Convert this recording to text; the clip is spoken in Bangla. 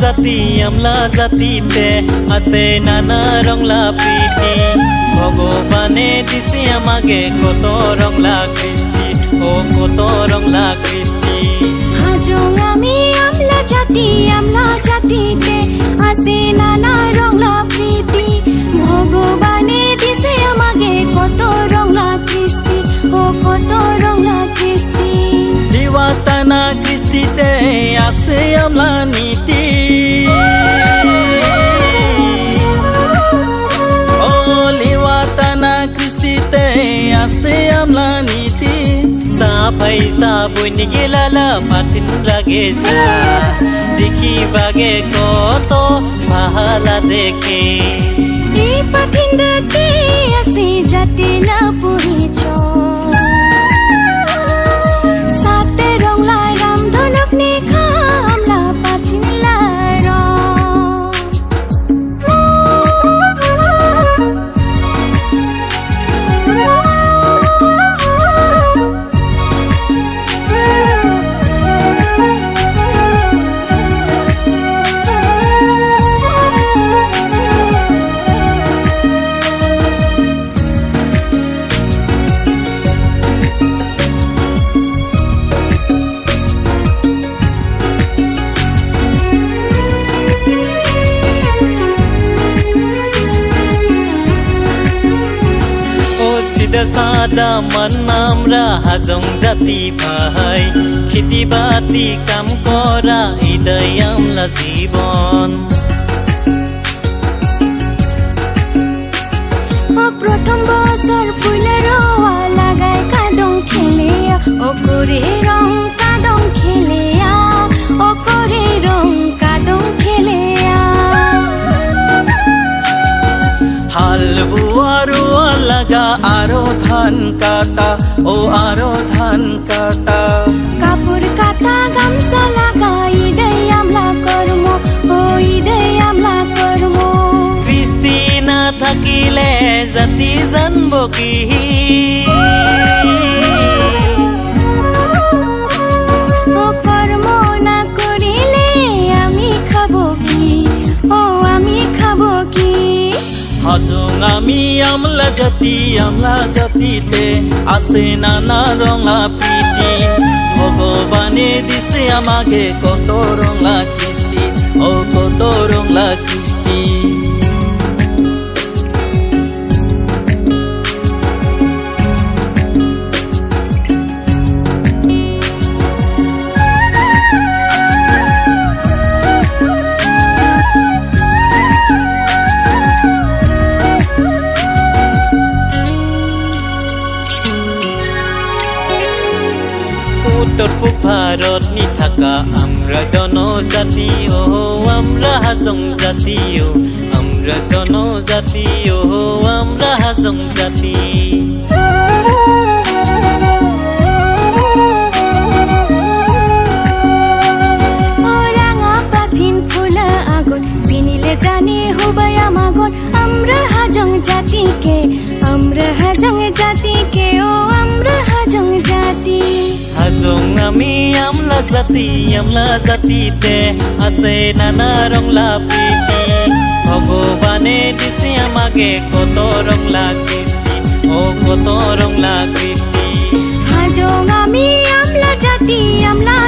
জাতি আমলা জাতিতে আছে নানা রংলা প্রীতি ভগবানে দিছে আমাকে কত রংলা কৃষ্টি ও কত রংলা কৃষ্টি হাজং আমি আমলা জাতি আমলা জাতিতে আছে নানা রংলা প্রীতি ভগবানে দিছে আমাকে কত রংলা কৃষ্টি ও কত রংলা কৃষ্টি দিওয়াতানা কৃষ্টিতে আছে আমলা নীতি সাবুন গিলালা পাতিন লাগে সা দেখি বাগে কত ভালা দেখে এই পাঠিন্দাতে আছে সিদা সাদা মান্নামরা হাজং জাতি ভাই খেতি বাতি কাম করা ইদাই আমলা জীবন প্রথম বছর ফুলে লাগায় কাদম খেলে করে আরও ধান কাটা ও আরও ধান কাটা। কাপড় কাটা গামছা লাগা ইদই আমলা কর্ম ও ইদই আমলা কর্ম। কৃষ্টি না থাকিলে জাতি জানব কি? আমলা জাতি আমলা জাতিতে আছে নানা রঙা প্রীতি ভগবানে দিছে আমাকে কত রঙা কৃষ্টি পূব ভারত নি থাকা, আমরা জনজাতি ও আমরা হাজং জাতি, ও, আমরা জনজাতি ও আমরা হাজং জাতি। জানি হুবায়া মাগুন আমরা হাজং জাতিকে, আমরা হাজং জাতিকে। আমি আমলা জাতি, আমলা জাতিতে আছে নানা রংলা প্রীতি ভগবানে দিছে আমাকে কত রংলা কৃষ্টি ও কত রংলা কৃষ্টি হাজং আমি আমলা জাতি, আমলা